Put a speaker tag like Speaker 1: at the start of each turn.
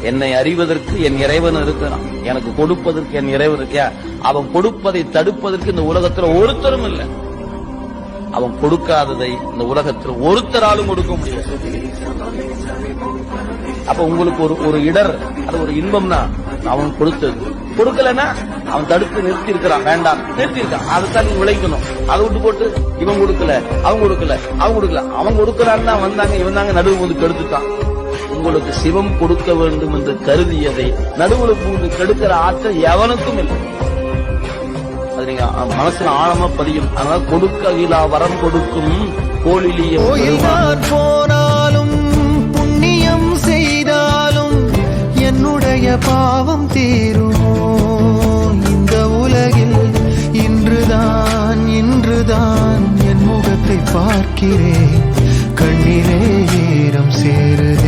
Speaker 1: என்னை அறிவதற்கு என் இறைவன் இருக்கிறான். எனக்கு கொடுப்பதற்கு என் இறைவன் இருக்கியா? அவன் கொடுப்பதை தடுப்பதற்கு இந்த உலகத்துல ஒருத்தரும் இல்லை. அவன் கொடுக்காததை இந்த உலகத்தில் ஒருத்தராலும் கொடுக்க முடியாது. அப்ப உங்களுக்கு ஒரு ஒரு இடர் அது ஒரு இன்பம்னா அவன் கொடுத்தது. கொடுக்கலன்னா அவன் தடுத்து நிறுத்தி இருக்கிறான் வேண்டாம். நிறுத்தி இருக்கான் அதைத்தான் நீங்க விளைக்கணும் அதை விட்டு போட்டு இவன் கொடுக்கல அவன் கொடுக்கல அவன் கொடுக்கல. அவன் கொடுக்கலான்னு தான் வந்தாங்க இவன் தாங்க நடுவு வந்து கெடுத்துட்டான். உங்களுக்கு சிவம் கொடுக்க வேண்டும் என்று கருதியதை நடுவுல பூந்து கெடுக்கிற ஆற்றல் எவனுக்கும் இல்லை. அது நீங்க மனசுல ஆழமா பதியும். அதனால கொடுக்க அகிலா வரம் கொடுக்கும் கோழிலிய
Speaker 2: போனாலும் புண்ணியம் செய்தாலும் என்னுடைய பாவம் தீருமோ? இந்த உலகில் இன்றுதான் இன்றுதான் என் முகத்தை பார்க்கிறேன். கண்ணிலே ஈரம் சேருதே.